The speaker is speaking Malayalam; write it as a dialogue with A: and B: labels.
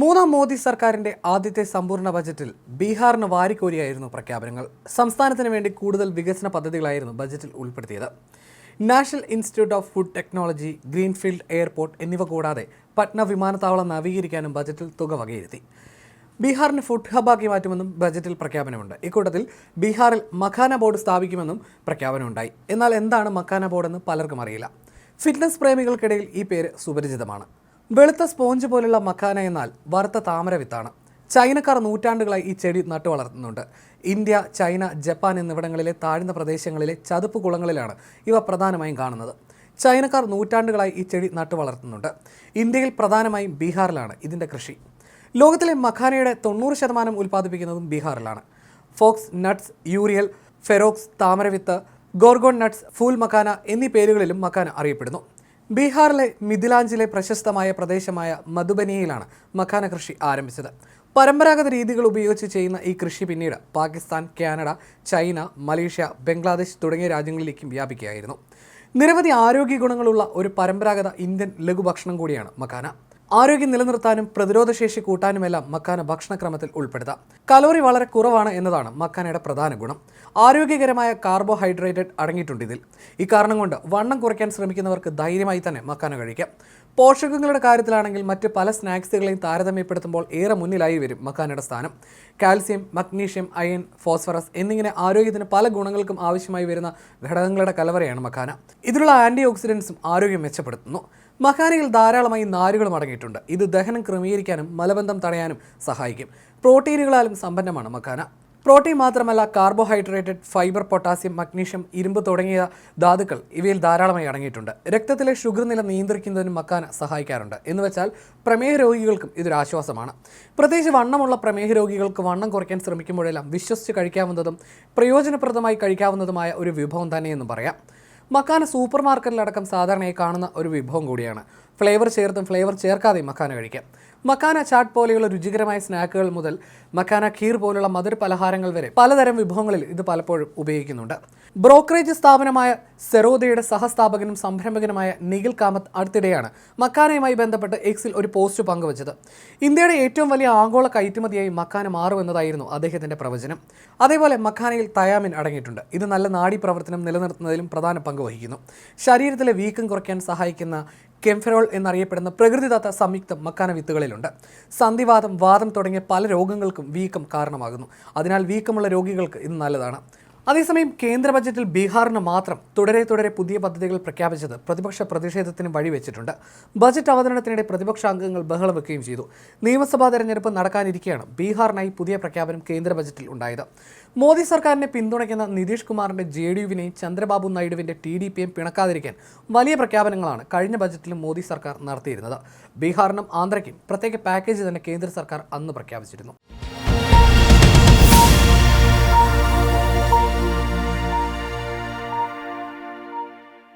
A: മൂന്നാം മോദി സർക്കാരിന്റെ ആദ്യത്തെ സമ്പൂർണ ബജറ്റിൽ ബീഹാറിന് വാരിക്കോരിയായിരുന്നു പ്രഖ്യാപനങ്ങൾ. സംസ്ഥാനത്തിന് വേണ്ടി കൂടുതൽ വികസന പദ്ധതികളായിരുന്നു ബജറ്റിൽ ഉൾപ്പെടുത്തിയത്. National institute of food technology greenfield airport എന്നിവ കൂടാതെ പട്ന വിമാനത്താവളം നവീകരിക്കാനും ബജറ്റിൽ തുക വകയിരുത്തി. ബീഹാറിന് ഫുഡ് ഹബ്ബാക്കി മാറ്റുമെന്നും ബജറ്റിൽ പ്രഖ്യാപനമുണ്ട്. ഇക്കൂട്ടത്തിൽ ബീഹാറിൽ മഖാന ബോർഡ് സ്ഥാപിക്കുമെന്നും പ്രഖ്യാപനമുണ്ടായി. എന്നാൽ എന്താണ് മഖാന ബോർഡെന്ന് പലർക്കും അറിയില്ല. ഫിറ്റ്നസ് പ്രേമികൾക്കിടയിൽ ഈ പേര് സുപരിചിതമാണ്. വെളുത്ത സ്പോഞ്ച് പോലുള്ള മഖാന എന്നാൽ വറുത്ത താമര വിത്താണ്. ചൈനക്കാർ നൂറ്റാണ്ടുകളായി ഈ ചെടി നട്ടു വളർത്തുന്നുണ്ട്. ഇന്ത്യ ചൈന ജപ്പാൻ എന്നിവിടങ്ങളിലെ താഴ്ന്ന പ്രദേശങ്ങളിലെ ചതുപ്പ് കുളങ്ങളിലാണ് ഇവ പ്രധാനമായും കാണുന്നത്. ചൈനക്കാർ നൂറ്റാണ്ടുകളായി ഈ ചെടി നട്ടു വളർത്തുന്നുണ്ട്. ഇന്ത്യയിൽ പ്രധാനമായും ബീഹാറിലാണ് ഇതിന്റെ കൃഷി. ലോകത്തിലെ മഖാനയുടെ തൊണ്ണൂറ് ശതമാനം ഉൽപ്പാദിപ്പിക്കുന്നതും ബീഹാറിലാണ്. ഫോക്സ് നട്ട്സ് യൂറിയൽ ഫെറോക്സ് താമരവിത്ത് ഗോർഗോൺ നട്ട്സ് ഫൂൽ മക്കാന എന്നീ പേരുകളിലും മക്കാന അറിയപ്പെടുന്നു. ബീഹാറിലെ മിഥിലാഞ്ചിലെ പ്രശസ്തമായ പ്രദേശമായ മധുബനിയയിലാണ് മഖാന കൃഷി ആരംഭിച്ചത്. പരമ്പരാഗത രീതികൾ ഉപയോഗിച്ച് ചെയ്യുന്ന ഈ കൃഷി പിന്നീട് Pakistan Canada China Malaysia Bangladesh തുടങ്ങിയ രാജ്യങ്ങളിലേക്കും വ്യാപിക്കുകയായിരുന്നു. നിരവധി ആരോഗ്യ ഗുണങ്ങളുള്ള ഒരു പരമ്പരാഗത ഇന്ത്യൻ ലഘുഭക്ഷണം കൂടിയാണ് മക്കാന ആരോഗ്യം നിലനിർത്താനും പ്രതിരോധശേഷി കൂട്ടാനുമെല്ലാം മക്കാന ഭക്ഷണക്രമത്തിൽ ഉൾപ്പെടുത്താം. കലോറി വളരെ കുറവാണ് എന്നതാണ് മക്കാനയുടെ പ്രധാന ഗുണം. ആരോഗ്യകരമായ കാർബോഹൈഡ്രേറ്റഡ് അടങ്ങിയിട്ടുണ്ട് ഇതിൽ. ഈ കാരണം കൊണ്ട് വണ്ണം കുറയ്ക്കാൻ ശ്രമിക്കുന്നവർക്ക് ധൈര്യമായി തന്നെ മക്കാന കഴിക്കാം. പോഷകങ്ങളുടെ കാര്യത്തിലാണെങ്കിൽ മറ്റ് പല സ്നാക്സുകളെയും താരതമ്യപ്പെടുത്തുമ്പോൾ ഏറെ മുന്നിലായി വരും മക്കാനയുടെ സ്ഥാനം. കാൽസ്യം മഗ്നീഷ്യം അയൺ ഫോസ്ഫറസ് എന്നിങ്ങനെ ആരോഗ്യത്തിന് പല ഗുണങ്ങൾക്കും ആവശ്യമായി വരുന്ന ഘടകങ്ങളുടെ കലവറയാണ് മക്കാന. ഇതിലുള്ള ആന്റി ഓക്സിഡൻസും ആരോഗ്യം മെച്ചപ്പെടുത്തുന്നു. മഖാനയിൽ ധാരാളമായി നാരുകളും അടങ്ങിയിട്ടുണ്ട്. ഇത് ദഹനം ക്രമീകരിക്കാനും മലബന്ധം തടയാനും സഹായിക്കും. പ്രോട്ടീനുകളാലും സമ്പന്നമാണ് മഖാന പ്രോട്ടീൻ മാത്രമല്ല കാർബോഹൈഡ്രേറ്റഡ് ഫൈബർ പൊട്ടാസ്യം മഗ്നീഷ്യം ഇരുമ്പ് തുടങ്ങിയ ധാതുക്കൾ ഇവയിൽ ധാരാളമായി അടങ്ങിയിട്ടുണ്ട്. രക്തത്തിലെ ഷുഗർ നില നിയന്ത്രിക്കുന്നതിനും മക്കാന സഹായിക്കാറുണ്ട്. എന്ന് വെച്ചാൽ പ്രമേഹ രോഗികൾക്കും ഇതൊരു ആശ്വാസമാണ്. പ്രത്യേകിച്ച് വണ്ണമുള്ള പ്രമേഹ രോഗികൾക്ക് വണ്ണം കുറയ്ക്കാൻ ശ്രമിക്കുമ്പോഴെല്ലാം വിശ്വസിച്ച് കഴിക്കാവുന്നതും പ്രയോജനപ്രദമായി കഴിക്കാവുന്നതുമായ ഒരു വിഭവം തന്നെയെന്നും പറയാം. മക്കാന സൂപ്പർ മാർക്കറ്റിലടക്കം സാധാരണയായി കാണുന്ന ഒരു വിഭവം കൂടിയാണ്. ഫ്ലേവർ ചേർത്തും ഫ്ലേവർ ചേർക്കാതെയും മക്കാന കഴിക്കാം. മക്കാന ചാട്ട് പോലെയുള്ള രുചികരമായ സ്നാക്കുകൾ മുതൽ മക്കാന ഖീർ പോലുള്ള മധുര പലഹാരങ്ങൾ വരെ പലതരം വിഭവങ്ങളിൽ ഇത് പലപ്പോഴും ഉപയോഗിക്കുന്നുണ്ട്. ബ്രോക്കറേജ് സ്ഥാപനമായ സെറോദയുടെ സഹസ്ഥാപകനും സംരംഭകനുമായ നിഖിൽ കാമത്ത് അടുത്തിടെയാണ് മക്കാനയുമായി ബന്ധപ്പെട്ട് എക്സിൽ ഒരു പോസ്റ്റ് പങ്കുവച്ചത്. ഇന്ത്യയുടെ ഏറ്റവും വലിയ ആഗോള കയറ്റുമതിയായി മക്കാന മാറുമെന്നതായിരുന്നു അദ്ദേഹത്തിന്റെ പ്രവചനം. അതേപോലെ മക്കാനയിൽ തയാമിൻ അടങ്ങിയിട്ടുണ്ട്. ഇത് നല്ല നാഡി പ്രവർത്തനം നിലനിർത്തുന്നതിലും പ്രധാന പങ്ക് വഹിക്കുന്നു ശരീരത്തിലെ വീക്കം കുറയ്ക്കാൻ സഹായിക്കുന്ന കെംഫെറോൾ എന്നറിയപ്പെടുന്ന പ്രകൃതിദത്ത സംയുക്തം മക്കാന വിത്തുകളിലുണ്ട്. സന്ധിവാദം വാദം തുടങ്ങിയ പല രോഗങ്ങൾക്കും വീക്കം കാരണമാകുന്നു. അതിനാൽ വീക്കമുള്ള രോഗികൾക്ക് ഇത് നല്ലതാണ്. അതേസമയം കേന്ദ്ര ബജറ്റിൽ ബീഹാറിന് മാത്രം തുടരെ തുടരെ പുതിയ പദ്ധതികൾ പ്രഖ്യാപിച്ചത് പ്രതിപക്ഷ പ്രതിഷേധത്തിന് വഴിവെച്ചിട്ടുണ്ട്. ബജറ്റ് അവതരണത്തിനിടെ പ്രതിപക്ഷ അംഗങ്ങൾ ബഹളം വെക്കുകയും ചെയ്തു. നിയമസഭാ തെരഞ്ഞെടുപ്പ് നടക്കാനിരിക്കെയാണ് ബീഹാറിനായി പുതിയ പ്രഖ്യാപനം കേന്ദ്ര ബജറ്റിൽ ഉണ്ടായത്. മോദി സർക്കാരിനെ പിന്തുണയ്ക്കുന്ന നിതീഷ് കുമാറിന്റെ ജെ ഡി യുവിനെയും ചന്ദ്രബാബു നായിഡുവിന്റെ ടി ഡി പിയും പിണക്കാതിരിക്കാൻ വലിയ പ്രഖ്യാപനങ്ങളാണ് കഴിഞ്ഞ ബജറ്റിലും മോദി സർക്കാർ നടത്തിയിരുന്നത്. ബീഹാറിനും ആന്ധ്രയ്ക്കും പ്രത്യേക പാക്കേജ് തന്നെ കേന്ദ്ര സർക്കാർ അന്ന് പ്രഖ്യാപിച്ചിരുന്നു.